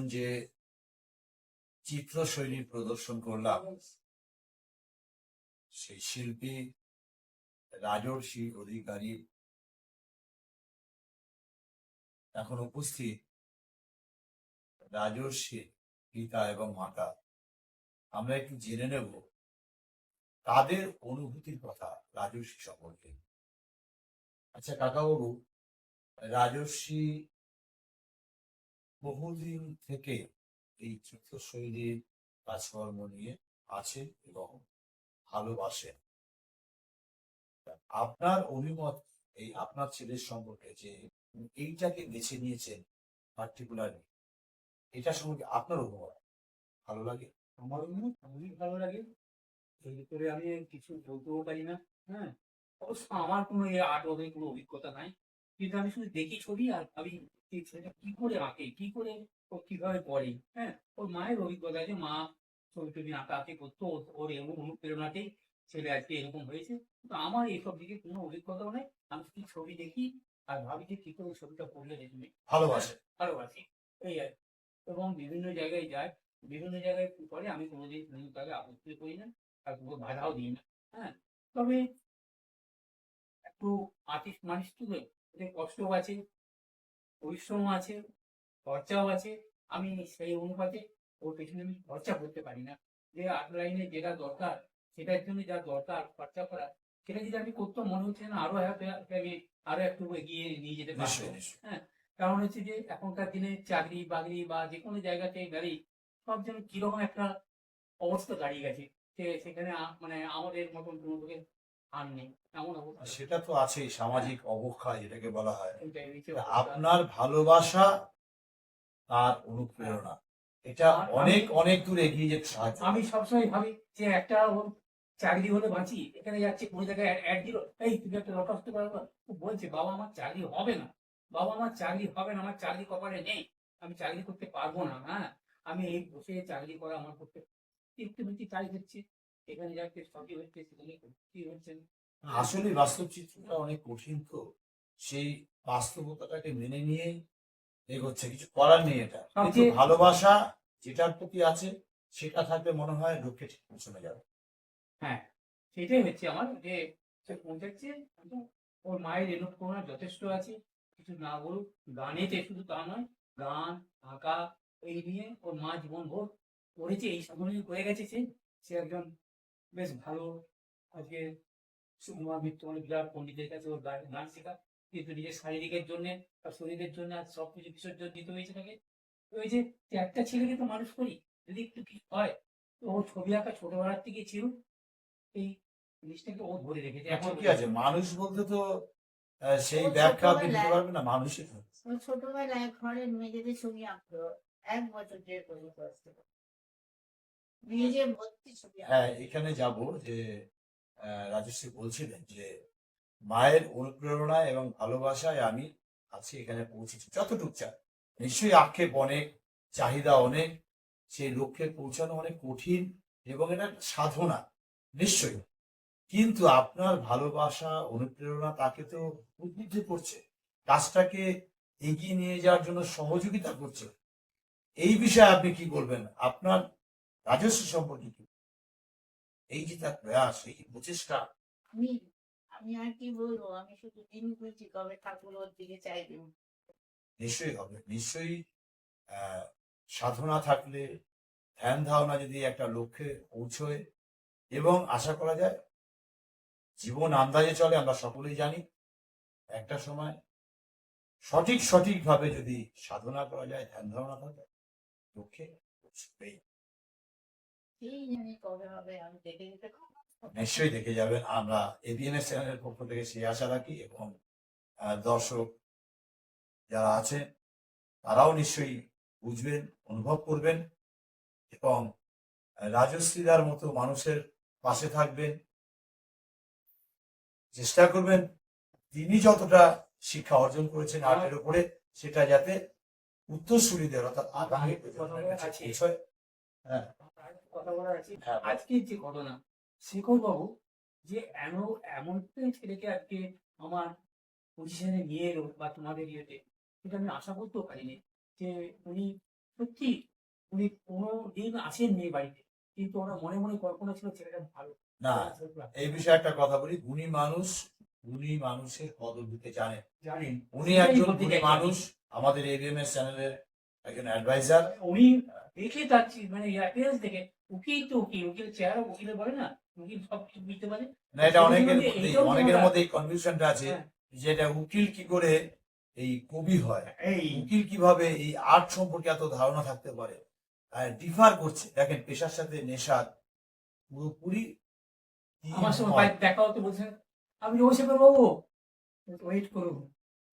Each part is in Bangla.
এখন যে চিত্রশৈলী প্রদর্শন করলাম, সেই শিল্পী রাজর্ষি অধিকারী এখন উপস্থিত। রাজর্ষির পিতা এবং মাতা, আমরা একটু জেনে নেব তাদের অনুভূতির কথা রাজর্ষি সম্পর্কে। আচ্ছা কাকাবাবু, রাজর্ষি বহুদিন থেকে এই চিত্রশৈলীর কাজকর্ম নিয়ে আছে এবং ভালোবাসেন। আপনার অভিমত, এই আপনার ছেলের সম্পর্কে যে এইটাকে বেছে নিয়েছেন পার্টিকুলারলি এটা সম্পর্কে আপনার অভিমত, ভালো লাগে? আমার মনে খুবই ভালো লাগে। এই করে আমি কিছু বলতেও পারি না হ্যাঁ? অবশ্য আমার কোনো আর্ট ওদের কোনো অভিজ্ঞতা নাই। কিন্তু আমি শুধু দেখি ছবি আর ছেলেটা কি করে আঁকে কি করে ও কীভাবে করে হ্যাঁ? ওর মায়ের অভিজ্ঞতা আছে মা ছবি টবি আঁকা আঁকি করতো ওর- ওর এমন অনুপ্রেরণাতেই ছেলে আজকে এরকম হয়েছে। কিন্তু আমার এইসব দিকে কোনো অভিজ্ঞতাও নেই। আমি শুধু ছবি দেখি আর ভাবি যে কি করে ছবিটা করলে দেখবে। ভালোবাসেন ভালোবাসি। এই আর। এবং বিভিন্ন জায়গায় যায়। বিভিন্ন জায়গায় করে আমি কোনোদিন কোনো তাকে আপত্তি করি না আর কোনো বাধাও দিই না হ্যাঁ? তবে একটু আর্টিস্ট মানুষ তো কষ্টও আছে পরিশ্রম আছে খরচাও আছে। আমি সেই অনুপাতে ওর পেছনে আমি খরচা করতে পারি না। যে আর্ট লাইনে যেটা দরকার সেটার জন্য যা দরকার খরচা করা সেটা যদি আমি করতাম মনে হচ্ছে না আরও হয়তো আমি আরও একটু এগিয়ে নিয়ে যেতে পারব। নিশ্চয়ই কারণ হচ্ছে যে এখনকার দিনে চাকরি বাকরি বা যে কোনো জায়গাতে গাড়ি সব যেন কীরকম একটা অবস্থা দাঁড়িয়ে গেছে। সেখানে মানে আমাদের মতন কোনো আর নেই এমন অবস্থা। সেটা তো আছেই সামাজিক অবক্ষয় যেটাকে বলা হয়। আপনার ভালোবাসা তার অনুপ্রেরণা। এটা অনেক অনেক দূর এগিয়ে যেতে সাহায্য আমি সবসময় ভাবি যে একটা চাকরি হলে বাঁচি এখানে যাচ্ছে কোনো জায়গায় অ্যাড দিল এই তুমি একটা দরখাস্ত করো। বলছে বাবা আমার চাকরি হবে না। বাবা আমার চাকরি হবে না আমার চাকরি কপালে নেই। আমি চাকরি করতে পারব না হ্যাঁ। আমি এই বসে চাকরি করা আমার করতে একটু বেশি কাজ হচ্ছে আসলে বাস্তব চিত্রটা অনেক কঠিন তো। সেই বাস্তবতাটাকে মেনে নিয়েই এগোচ্ছে কিছু করার নেই এটা। কিন্তু ভালোবাসা যেটার প্রতি আছে সেটা থাকলে মনে হয় লক্ষ্যে ঠিক পৌঁছানো যাবে। হ্যাঁ সেটাই হচ্ছে আমার যে পৌঁছাচ্ছে ওর মায়ের অনুপ্রেরণা যথেষ্ট আছে কিছু না বলুক গানেতে শুধু তা নয় গান আঁকা এই নিয়ে ওর মা জীবন ভোর করেছে এই সবগুলো করে গেছে সে। সে একজন বেশ ভালো। আজকে সুকুমার মিত্র মানে বিরাট পণ্ডিতের কাছে ওর গান শেখা। কিন্তু নিজের শারীরিকের জন্য তার শরীরের জন্য আর সব কিছু বিসর্জন দিতে হয়েছে তাকে। ওই যে যে একটা ছেলেকে তো মানুষ করি যদি একটু কিছু হয় তো ও ছবি আঁকা ছোটবেলার থেকে ছিল এই জিনিসটাকে ও ধরে রেখেছে। এখন এখন কি আছে। মানুষ বলতে তো সেই ব্যাখ্যা আপনি দিতে ছোটবেলায়- পারবেন না মানুষই তো। ছোটবেলায় ঘরের মেয়েদের ছবি আঁকতো এক বছর দেড় বছর বয়স হ্যাঁ এখানে যাব যে রাজশ্রী বলছিলেন যে, মায়ের অনুপ্রেরণা এবং ভালোবাসায় আমি আছি এখানে পৌঁছেছি। যতটুকু চাই। নিশ্চয়ই আক্ষেপ অনেক চাহিদা অনেক সেই লক্ষ্যে পৌঁছানো অনেক কঠিন এবং এটা সাধনা, নিশ্চয়ই। কিন্তু আপনার ভালোবাসা, অনুপ্রেরণা তাকে তো উদ্বুদ্ধ করছে, কাজটাকে এগিয়ে নিয়ে যাওয়ার জন্য সহযোগিতা করছে। এই বিষয়ে আপনি কি বলবেন? আপনার রাজস্ব সম্পর্কে কি? এই যে তার প্রয়াস এই যে প্রচেষ্টা। আমি আমি আর কি বলব? আমি শুধু দিন বলছি কবে ঠাকুর ওর দিকে চাইবে। নিশ্চয়ই হবে। নিশ্চয়ই সাধনা থাকলে ধ্যান ধারণা যদি একটা লক্ষ্যে পৌঁছয় এবং আশা করা যায় জীবন আন্দাজে চলে আমরা সকলেই জানি একটা সময় সঠিক সঠিকভাবে যদি সাধনা করা যায় ধ্যান ধারণা থাকে লক্ষ্যে পৌঁছবেই। নিশ্চয়ই দেখে যাবেন। আমরা এবিএনএস চ্যানেলের পক্ষ থেকে সেই আশা রাখি এবং দর্শক যারা আছেন তারাও নিশ্চয়ই বুঝবেন অনুভব করবেন এবং রাজশ্রীদার মতো মানুষের পাশে থাকবেন। চেষ্টা করবেন তিনি যতটা শিক্ষা অর্জন করেছেন আর্টের উপরে সেটা যাতে উত্তরসূরিদের অর্থাৎ আগামী পৌঁছয়। হ্যাঁ। কথা বলার আছে আজকের যে ঘটনা শেখর বাবু যে এমন এমন একটা ছেলেকে আজকে আমার পজিশনে নিয়ে এলো বা তোমাদের ইয়েতে সেটা আমি আশা করতেও পারিনি যে উনি সত্যি উনি কোনো দিন বাড়িতে। কিন্তু ওরা মনে মনে কল্পনা ছিল ছেলেটা ভালো। না এই বিষয়ে একটা কথা বলি গুণী মানুষ গুণী মানুষের কদর দিতে জানে জানেন। উনি একজন গুণী মানুষ আমাদের এবিএমএস চ্যানেলের একজন অ্যাডভাইজার উনি দেখে চি- মানে অ্যাপিয়ারেন্স দেখে উকিল তো উকিল উকিলের চেহারা উকিলে বলে না উকিল সব কিছু বুঝতে পারে। না এটা অনেকের মধ্যেই অনেকের মধ্যে এই কনফিউশনটা আছে হ্যাঁ। যে এটা উকিল কি করে এই কবি হয়? এই উকিল কীভাবে এই আর্ট সম্পর্কে এত ধারণা থাকতে পারে? আর ডিফার করছে। দেখেন পেশার সাথে নেশার পুরোপুরি তিন আমার সঙ্গে। বাড়িতে দেখা হতে বলছেন আমি বসে পারব ওয়েট করুন।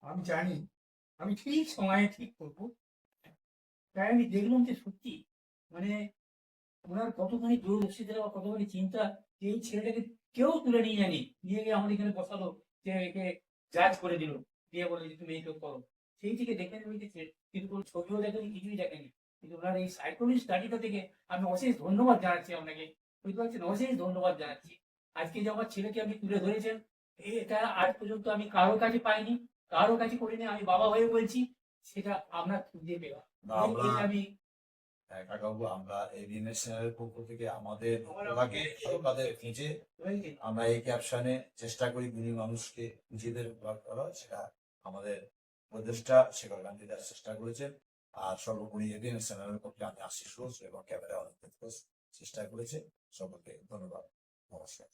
আমি জানি। আমি ঠিক সময়ে ঠিক করব। তাই আমি দেখলাম যে সত্যি মানে ওনার কতখানি দূরদর্শিতা বা কতখানি চিন্তা, এই ছেলেটাকে কেউ তুলে নিয়ে জানি নিয়ে গিয়ে আমাদের এখানে বসালো, যে একে জাজ করে দিল। দিয়ে বলে যে তুমি এইসব করো। সেই থেকে দেখে নেবে যে কিন্তু কোনো ছবিও দেখেনি, কিছুই দেখেনি। কিন্তু ওনার এই সাইকোলজি স্টাডিটা থেকে আমি অশেষ ধন্যবাদ জানাচ্ছি আপনাকে। বুঝতে পারছেন? অশেষ ধন্যবাদ জানাচ্ছি। আজকে যে আমার ছেলেকে আপনি তুলে ধরেছেন, এটা আজ পর্যন্ত আমি কারও কাছে পাইনি, কারও কাছে করিনি, আমি বাবা হয়ে বলছি। সেটা খুঁজে পেলাম। আমরা আমি কাকাবাবু আমরা এবিএমএস চ্যানেলের পক্ষ থেকে আমাদের পতাকে তাদের খুঁজে বলছি, আমরা এই ক্যাপশনে চেষ্টা করি গুণী মানুষকে করা সেটা আমাদের উপদেষ্টা শেখর গান্ধী দাস চেষ্টা করেছেন। আর সর্বোপরি এবিএম চ্যানেলের পক্ষে আমি আশিস ঘোষ এবং ক্যামেরা চেষ্টা করেছে সকলকে ধন্যবাদ। নমস্কার।